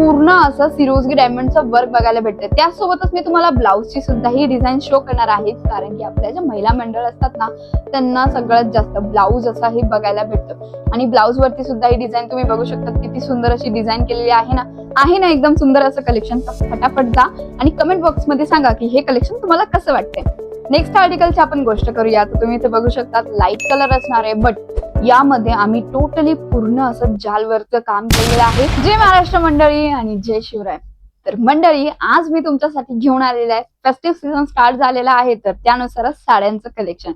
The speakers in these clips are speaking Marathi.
पूर्ण असं सिरोजगी डायमंडचं वर्क बघायला भेटतं त्यासोबतच मी तुम्हाला ब्लाऊजची सुद्धा ही डिझाईन शो करणार आहे. कारण की आपल्या ज्या महिला मंडळ असतात ना त्यांना सगळ्यात जास्त ब्लाऊज असा हे बघायला भेटतं. आणि ब्लाऊज वरती सुद्धा ही डिझाईन तुम्ही बघू शकता किती सुंदर अशी डिझाईन केलेली आहे ना. आहे ना एकदम सुंदर असं कलेक्शन फटाफट जा आणि कमेंट बॉक्समध्ये सांगा की हे कलेक्शन तुम्हाला कसं वाटतंय. नेक्स्ट आर्टिकलची आपण गोष्ट करूया. तर तुम्ही इथे बघू शकता लाइट कलर असणार आहे बट यामध्ये आम्ही टोटली पूर्ण असं जालवरचं काम केलेलं आहे. जय महाराष्ट्र मंडळी आणि जय शिवराय. तर मंडळी आज मी तुमच्यासाठी घेऊन आलेला आहे. फेस्टिव्ह सीझन स्टार्ट झालेला आहे तर त्यानुसारच साड्यांचं कलेक्शन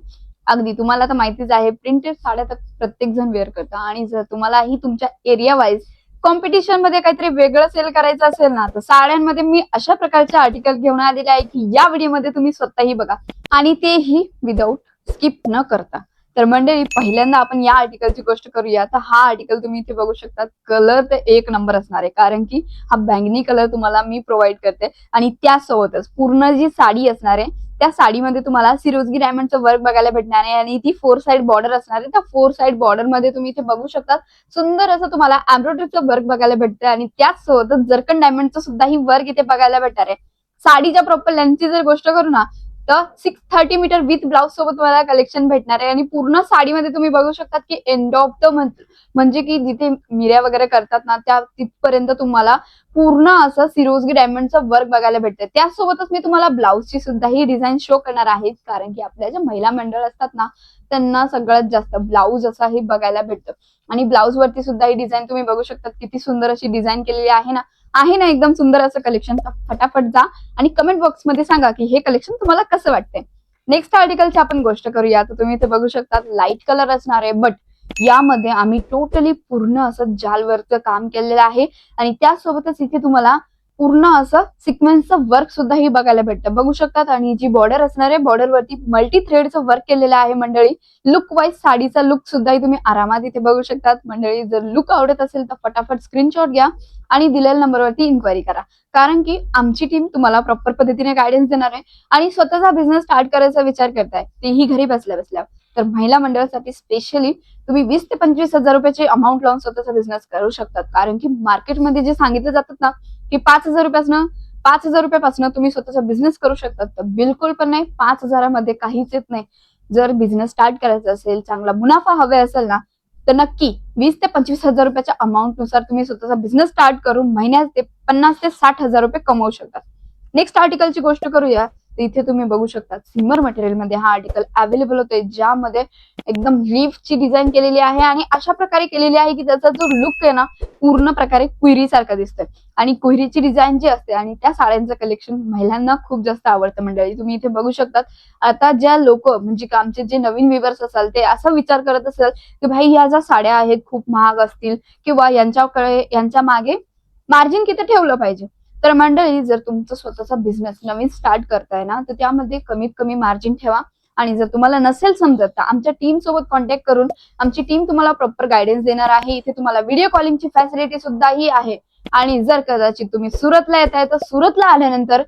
अगदी तुम्हाला तर माहितीच आहे प्रिंटेड साड्या तर प्रत्येक जण वेअर करतो. आणि जर तुम्हालाही तुमच्या एरिया वाईज कॉम्पिटिशनमध्ये काहीतरी वेगळं सेल करायचं असेल ना तर साड्यांमध्ये मी अशा प्रकारचे आर्टिकल घेऊन आलेले आहे की या व्हिडिओमध्ये तुम्ही स्वतःही बघा. आणि तेही विदाऊट स्किप न करता. तर मंडळी पहिल्यांदा आपण या आर्टिकलची गोष्ट करूया. तर हा आर्टिकल तुम्ही इथे बघू शकता कलर तर एक नंबर असणार आहे. कारण की हा बँगनी कलर तुम्हाला मी प्रोव्हाइड करते. आणि त्यासोबतच पूर्ण जी साडी असणार आहे त्या साडीमध्ये तुम्हाला सिरोजगी डायमंडचं वर्क बघायला भेटणार आहे. आणि ती फोर साइड बॉर्डर असणार आहे. त्या फोर साइड बॉर्डरमध्ये तुम्ही इथे बघू शकता सुंदर असं तुम्हाला एम्ब्रॉयडरीचं वर्क बघायला भेटतं आणि त्याचसोबतच जर्कन डायमंडचं सुद्धा ही वर्क इथे बघायला भेटणार आहे. साडीच्या प्रॉपर लेंथची जर गोष्ट करू ना तर six thirty meter with blouse सोबत तुम्हाला कलेक्शन भेटणार आहे. आणि पूर्ण साडीमध्ये तुम्ही बघू शकतात की एंड ऑफ द मंथ म्हणजे की जिथे मिऱ्या वगैरे करतात ना त्या तिथपर्यंत तुम्हाला पूर्ण असं सिरोजगी डायमंडचं वर्क बघायला भेटतं त्यासोबतच मी तुम्हाला ब्लाऊजची सुद्धा ही डिझाईन शो करणार आहे. कारण की आपल्या ज्या महिला मंडळ असतात ना त्यांना सगळ्यात जास्त ब्लाऊज असा हे बघायला भेटतं. आणि ब्लाऊज वरती सुद्धा ही डिझाईन तुम्ही बघू शकता किती सुंदर अशी डिझाईन केलेली आहे ना. आहे ना एकदम सुंदर असं कलेक्शन फटाफट जा आणि कमेंट बॉक्समध्ये सांगा की हे कलेक्शन तुम्हाला कसं वाटतंय. नेक्स्ट आर्टिकलची आपण गोष्ट करूया. तर तुम्ही इथे बघू शकता लाइट कलर असणार आहे बट यामध्ये आम्ही टोटली पूर्ण असं जालवरचं काम केलेलं आहे. आणि त्यासोबतच इथे तुम्हाला पूर्ण असं सिक्वेन्सचं वर्क सुद्धा ही बघायला भेटतं. बघू शकतात. आणि जी बॉर्डर असणार आहे बॉर्डर वरती मल्टी थ्रेडचं वर्क केलेलं आहे मंडळी. लुक वाईज साडीचा लुक सुद्धा तुम्ही आरामात इथे बघू शकतात. मंडळी जर लुक आवडत असेल तर फटाफट स्क्रीनशॉट घ्या आणि दिलेल्या नंबरवरती इन्क्वायरी करा. कारण की आमची टीम तुम्हाला प्रॉपर पद्धतीने गायडन्स देणार आहे आणि स्वतःचा बिझनेस स्टार्ट करायचा विचार करताय. तेही घरी बसल्या बसल्या. तर महिला मंडळासाठी स्पेशली तुम्ही वीस ते पंचवीस हजार रुपयाची अमाऊंट लावून स्वतःचा बिझनेस करू शकतात. कारण की मार्केटमध्ये जे सांगितलं जातात ना की पाच हजार रुपयापासून पाच हजार रुपयापासून तुम्ही स्वतःचा बिझनेस करू शकतात. तर बिलकुल पण नाही पाच हजारामध्ये काहीच येत नाही. जर बिझनेस स्टार्ट करायचा असेल चांगला मुनाफा हवे असेल ना तर नक्की वीस ते पंचवीस हजार रुपयाच्या अमाऊंटनुसार तुम्ही स्वतःचा बिझनेस स्टार्ट करून महिन्यात ते पन्नास ते साठ हजार रुपये कमवू शकतात नेक्स्ट आर्टिकलची गोष्ट करूया. इथे तुम्ही बघू शकता सिमर मटेरियलमध्ये हा आर्टिकल अवेलेबल होतोय ज्यामध्ये एकदम ची डिझाईन केलेली आहे आणि अशा प्रकारे केलेली आहे की त्याचा जो लुक आहे ना पूर्ण प्रकारे कुहिरी सारखा दिसतोय. आणि कुहिरीची डिझाईन जी असते आणि त्या साड्यांचं कलेक्शन महिलांना खूप जास्त आवडतं मंडळी. तुम्ही इथे बघू शकतात आता ज्या लोक म्हणजे आमचे जे नवीन विवर्स असाल ते असा विचार करत असेल की भाई या ज्या साड्या आहेत खूप महाग असतील किंवा यांच्याकडे यांच्या मागे मार्जिन किती ठेवलं पाहिजे? तर मंडळी जर तुमचं स्वतःचा बिझनेस नवीन स्टार्ट करताय ना तर त्यामध्ये कमीत कमी मार्जिन ठेवा. आणि जर तुम्हाला नसेल समजत तर आमच्या टीम सोबत कॉन्टॅक्ट करून आमची टीम तुम्हाला प्रॉपर गायडन्स देणार आहे. इथे तुम्हाला व्हिडिओ कॉलिंगची फॅसिलिटी सुद्धा ही आहे. आणि जर कदाचित तुम्ही सुरतला येत आहे तर सुरतला आल्यानंतर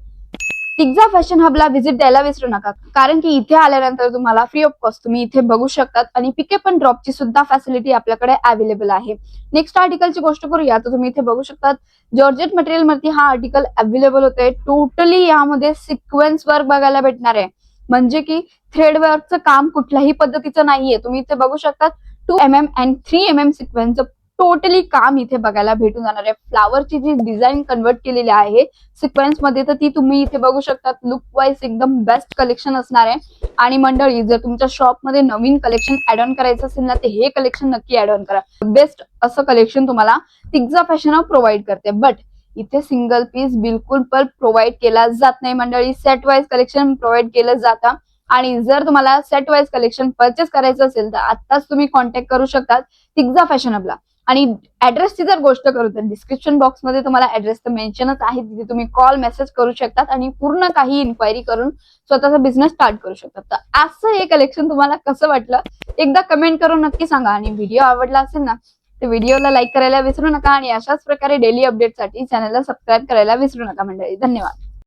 तिग्जा फॅशन हबला व्हिजिट द्यायला विसरू नका. कारण की इथे आल्यानंतर तुम्हाला फ्री ऑफ कॉस्ट तुम्ही इथे बघू शकतात. आणि पिकअप अँड ड्रॉपची सुद्धा फॅसिलिटी आपल्याकडे अवेलेबल आहे. नेक्स्ट आर्टिकलची गोष्ट करूया. तर तुम्ही इथे बघू शकतात. जॉर्जेट मटेरियल वरती हा आर्टिकल अवेलेबल होतोय टोटली यामध्ये सिक्वेन्स वर्क बघायला भेटणार आहे. म्हणजे की थ्रेड वर्कचं काम कुठल्याही पद्धतीचं नाहीये. तुम्ही इथे बघू शकतात. Two M M and three M M सिक्वेन्सचं totally काम इथे बघायला भेटून जाणार आहे. फ्लावरची जी डिझाईन कन्वर्ट केलेली आहे सिक्वेन्समध्ये तर ती तुम्ही इथे बघू शकतात. लुक वाईज एकदम बेस्ट कलेक्शन असणार आहे. आणि मंडळी जर तुमच्या शॉपमध्ये नवीन कलेक्शन ऍड ऑन करायचं असेल ना तर हे कलेक्शन नक्की ऍड ऑन करा. बेस्ट असं कलेक्शन तुम्हाला तिग्जा फॅशन प्रोव्हाइड करते. बट इथे सिंगल पीस बिलकुल पण प्रोव्हाइड केला जात नाही मंडळी. सेट वाईज कलेक्शन प्रोव्हाइड केलं जातं. आणि जर तुम्हाला सेट वाईज कलेक्शन परचेस करायचं असेल तर आताच तुम्ही कॉन्टॅक्ट करू शकतात तिग्जा फॅशनबला आणि ऍड्रेसची जर गोष्ट करू तर डिस्क्रिप्शन बॉक्समध्ये तुम्हाला ऍड्रेस तर मेन्शनच आहे तिथे तुम्ही कॉल मेसेज करू शकतात आणि पूर्ण काही इन्क्वायरी करून स्वतःचा बिझनेस स्टार्ट करू शकतात. तर असं हे कलेक्शन तुम्हाला कसं वाटलं? एकदा कमेंट करून नक्की सांगा. आणि व्हिडिओ आवडला असेल ना तर व्हिडिओला लाईक करायला विसरू नका आणि अशाच प्रकारे डेली अपडेटसाठी चॅनलला सबस्क्राईब करायला विसरू नका मंडळी. धन्यवाद.